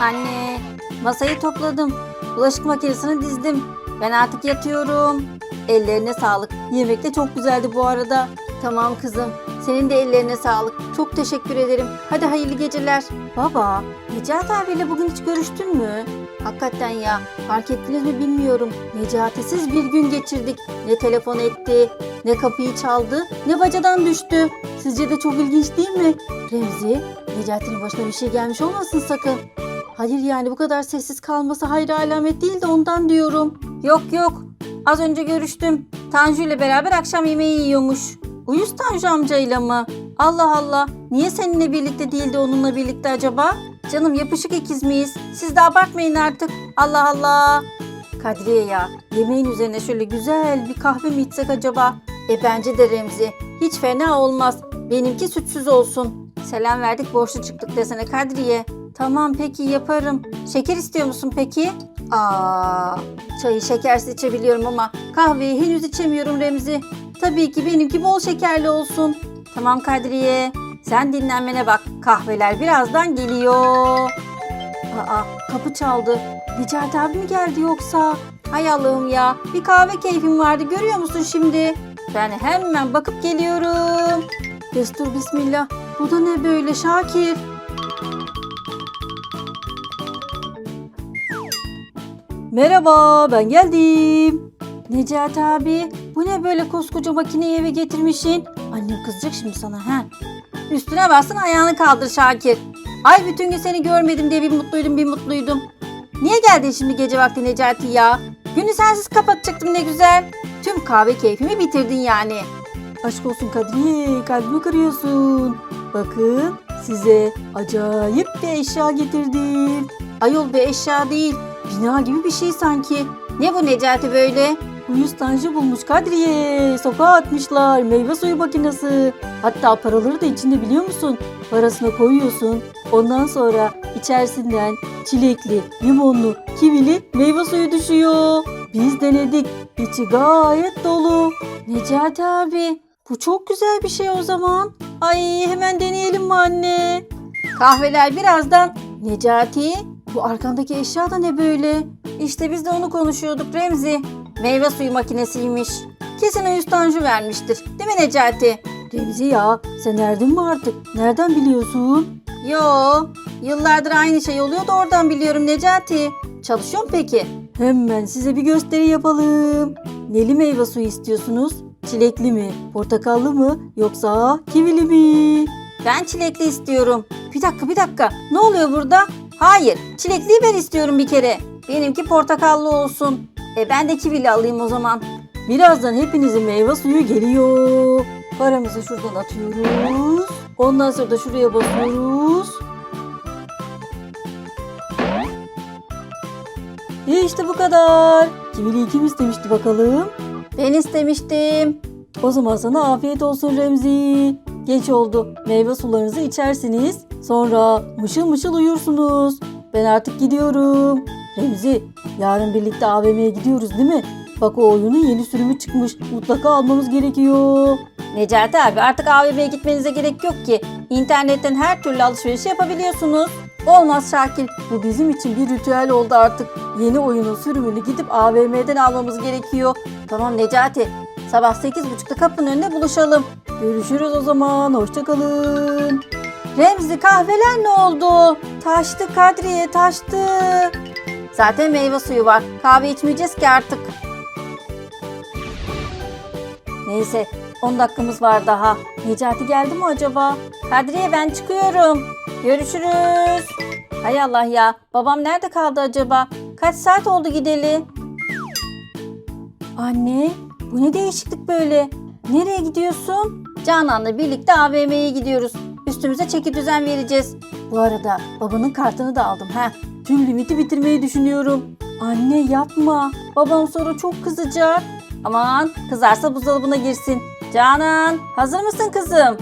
Anne, masayı topladım. Bulaşık makinesini dizdim. Ben artık yatıyorum. Ellerine sağlık. Yemek de çok güzeldi bu arada. Tamam kızım. Senin de ellerine sağlık. Çok teşekkür ederim. Hadi hayırlı geceler. Baba, Necati abiyle bugün hiç görüştün mü? Hakikaten ya. Fark ettiniz mi bilmiyorum. Necati'siz bir gün geçirdik. Ne telefon etti, ne kapıyı çaldı, ne bacadan düştü. Sizce de çok ilginç değil mi? Remzi, Necati'nin başına bir şey gelmiş olmasın sakın. Hayır yani bu kadar sessiz kalması hayır alamet değil de ondan diyorum. Yok yok. Az önce görüştüm. Tanju ile beraber akşam yemeği yiyormuş. Uyuz Tanju amcayla mı? Allah Allah. Niye seninle birlikte değil de onunla birlikte acaba? Canım yapışık ikiz miyiz? Siz de abartmayın artık. Allah Allah. Kadriye ya, yemeğin üzerine şöyle güzel bir kahve mi içsek acaba? E bence de Remzi. Hiç fena olmaz. Benimki sütsüz olsun. Selam verdik borçlu çıktık desene Kadriye. Tamam peki yaparım. Şeker istiyor musun peki? Aa, çayı şekersiz içebiliyorum ama kahveyi henüz içemiyorum Remzi. Tabii ki benimki bol şekerli olsun. Tamam Kadriye. Sen dinlenmene bak. Kahveler birazdan geliyor. Aa, kapı çaldı. Necati abi mi geldi yoksa? Hay Allah'ım ya. Bir kahve keyfim vardı görüyor musun şimdi? Ben hemen bakıp geliyorum. Destur bismillah. Bu da ne böyle Şakir? Merhaba ben geldim. Necati abi bu ne böyle koskoca makineyi eve getirmişsin? Annem kızacak şimdi sana ha. Üstüne bassın ayağını kaldır Şakir. Ay bütün gün seni görmedim diye bir mutluydum bir mutluydum. Niye geldin şimdi gece vakti Necati ya? Günü sensiz kapatacaktım ne güzel. Tüm kahve keyfimi bitirdin yani. Aşk olsun Kadriye kalbimi kırıyorsun. Bakın size acayip bir eşya getirdim. Ayol bir eşya değil. Bina gibi bir şey sanki. Ne bu Necati böyle? Uyuz Tanju bulmuş Kadriye. Sokağa atmışlar. Meyve suyu makinesi. Hatta paraları da içinde biliyor musun? Parasına koyuyorsun. Ondan sonra içerisinden çilekli, limonlu, kivili meyve suyu düşüyor. Biz denedik. İçi gayet dolu. Necati abi bu çok güzel bir şey o zaman. Ay hemen deneyelim mi anne? Kahveler birazdan. Necati bu arkandaki eşya da ne böyle? İşte biz de onu konuşuyorduk Remzi. Meyve suyu makinesiymiş. Kesin Uyuz Tanju vermiştir. Değil mi Necati? Remzi ya sen nereden mi artık? Nereden biliyorsun? Yo yıllardır aynı şey oluyor da oradan biliyorum Necati. Çalışıyor mu peki? Hemen size bir gösteri yapalım. Neli meyve suyu istiyorsunuz? Çilekli mi? Portakallı mı? Yoksa kivili mi? Ben çilekli istiyorum. Bir dakika bir dakika. Ne oluyor burada? Hayır. Çilekliyi ben istiyorum bir kere. Benimki portakallı olsun. E ben de kivili alayım o zaman. Birazdan hepinizin meyve suyu geliyor. Paramızı şuradan atıyoruz. Ondan sonra da şuraya basıyoruz. İşte bu kadar. Kiviliyi kim istemişti bakalım? Ben istemiştim. O zaman sana afiyet olsun Remzi. Geç oldu. Meyve sularınızı içersiniz. Sonra mışıl mışıl uyursunuz. Ben artık gidiyorum. Remzi, yarın birlikte AVM'ye gidiyoruz değil mi? Bak o oyunun yeni sürümü çıkmış. Mutlaka almamız gerekiyor. Necati abi artık AVM'ye gitmenize gerek yok ki. İnternetten her türlü alışveriş yapabiliyorsunuz. Olmaz Şakir. Bu bizim için bir ritüel oldu artık. Yeni oyunun sürümünü gidip AVM'den almamız gerekiyor. Tamam Necati. Sabah 8.30'da kapının önünde buluşalım. Görüşürüz o zaman. Hoşçakalın. Remzi kahveler ne oldu? Taştı Kadriye taştı. Zaten meyve suyu var. Kahve içmeyeceğiz ki artık. Neyse 10 dakikamız var daha. Necati geldi mi acaba? Kadriye ben çıkıyorum. Görüşürüz. Hay Allah ya. Babam nerede kaldı acaba? Kaç saat oldu gideli? Anne bu ne değişiklik böyle? Nereye gidiyorsun? Canan'la birlikte AVM'ye gidiyoruz. Üstümüze çeki düzen vereceğiz. Bu arada babanın kartını da aldım. Heh. Tüm limiti bitirmeyi düşünüyorum. Anne yapma. Babam sonra çok kızacak. Aman kızarsa buzdolabına girsin. Canan hazır mısın kızım?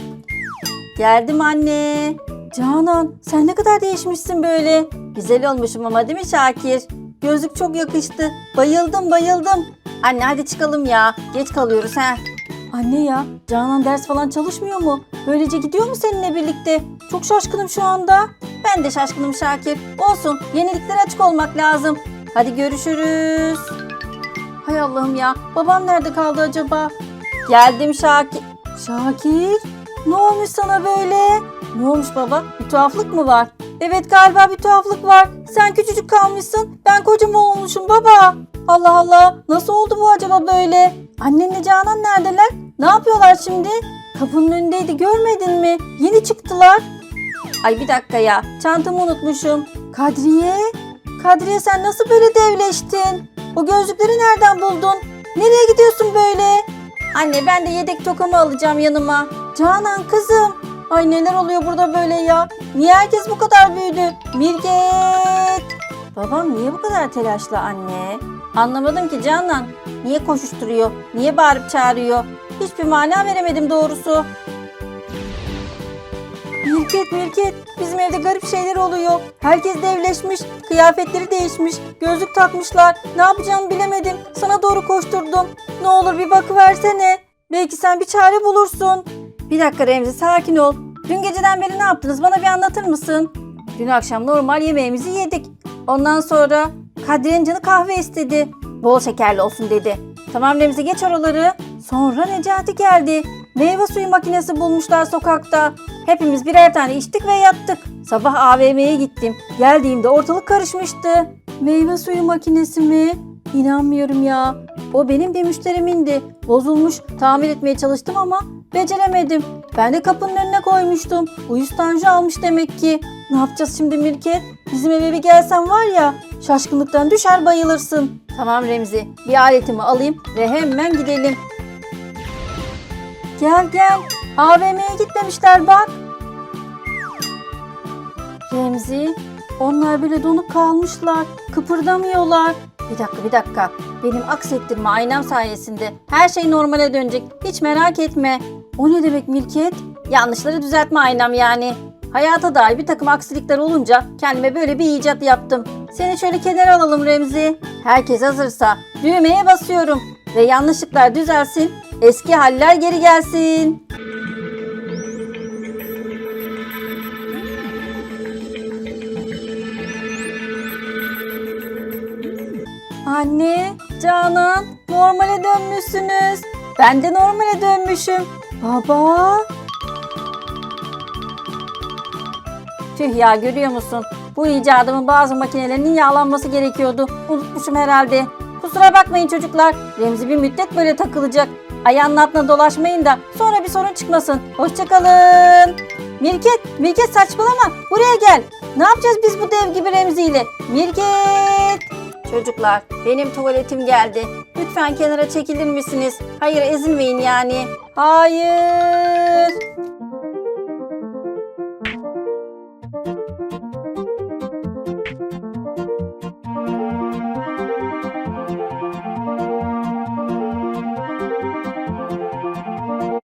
Geldim anne. Canan sen ne kadar değişmişsin böyle. Güzel olmuşum ama değil mi Şakir? Gözlük çok yakıştı. Bayıldım bayıldım. Anne hadi çıkalım ya. Geç kalıyoruz ha. Anne ya Canan ders falan çalışmıyor mu? Böylece gidiyor mu seninle birlikte? Çok şaşkınım şu anda. Ben de şaşkınım Şakir. Olsun yeniliklere açık olmak lazım. Hadi görüşürüz. Hay Allah'ım ya. Babam nerede kaldı acaba? Geldim Şakir. Şakir? Ne olmuş sana böyle? Ne olmuş baba? Bir tuhaflık mı var? Evet galiba bir tuhaflık var. Sen küçücük kalmışsın. Ben kocaman olmuşum baba. Allah Allah. Nasıl oldu bu acaba böyle? Annenle Canan neredeler? Ne yapıyorlar şimdi? Kapının önündeydi görmedin mi? Yeni çıktılar. Ay bir dakika ya. Çantamı unutmuşum. Kadriye? Kadriye sen nasıl böyle devleştin? O gözlükleri nereden buldun? Nereye gidiyorsun böyle? Anne ben de yedek tokamı alacağım yanıma. Canan kızım. Ay neler oluyor burada böyle ya? Niye herkes bu kadar büyüdü? Mirget. Babam niye bu kadar telaşlı anne? Anlamadım ki Canan. Niye koşuşturuyor? Niye bağırıp çağırıyor? Hiçbir mana veremedim doğrusu. Mirket Mirket bizim evde garip şeyler oluyor. Herkes devleşmiş, kıyafetleri değişmiş, gözlük takmışlar. Ne yapacağımı bilemedim. Sana doğru koşturdum. Ne olur bir bakıversene. Belki sen bir çare bulursun. Bir dakika Remzi sakin ol. Dün geceden beri ne yaptınız bana bir anlatır mısın? Dün akşam normal yemeğimizi yedik. Ondan sonra Kadriye'nin canı kahve istedi. Bol şekerli olsun dedi. Tamam Remzi geç oraları. Sonra Necati geldi. Meyve suyu makinesi bulmuşlar sokakta. Hepimiz birer tane içtik ve yattık. Sabah AVM'ye gittim. Geldiğimde ortalık karışmıştı. Meyve suyu makinesi mi? İnanmıyorum ya. O benim bir müşterimindi. Bozulmuş. Tamir etmeye çalıştım ama beceremedim. Ben de kapının önüne koymuştum. Uyuz Tanju almış demek ki. Ne yapacağız şimdi Mirket? Bizim eve bir gelsen var ya şaşkınlıktan düşer bayılırsın. Tamam Remzi bir aletimi alayım ve hemen gidelim. Gel gel. AVM'ye gitmemişler bak. Remzi, onlar böyle donup kalmışlar. Kıpırdamıyorlar. Bir dakika bir dakika. Benim aksettirme aynam sayesinde her şey normale dönecek. Hiç merak etme. O ne demek Mirket? Yanlışları düzeltme aynam yani. Hayata dair bir takım aksilikler olunca kendime böyle bir icat yaptım. Seni şöyle kenara alalım Remzi. Herkes hazırsa düğmeye basıyorum. Ve yanlışlıklar düzelsin. Eski haller geri gelsin. Anne, Canan, normale dönmüşsünüz. Ben de normale dönmüşüm. Baba. Tüh ya görüyor musun? Bu icadımın bazı makinelerinin yağlanması gerekiyordu. Unutmuşum herhalde. Kusura bakmayın çocuklar. Remzi bir müddet böyle takılacak. Ayağının altına dolaşmayın da sonra bir sorun çıkmasın. Hoşçakalın. Mirket, Mirket saçmalama. Buraya gel. Ne yapacağız biz bu dev gibi Remzi ile? Mirket. Çocuklar, benim tuvaletim geldi. Lütfen kenara çekilir misiniz? Hayır, ezilmeyin yani. Hayır.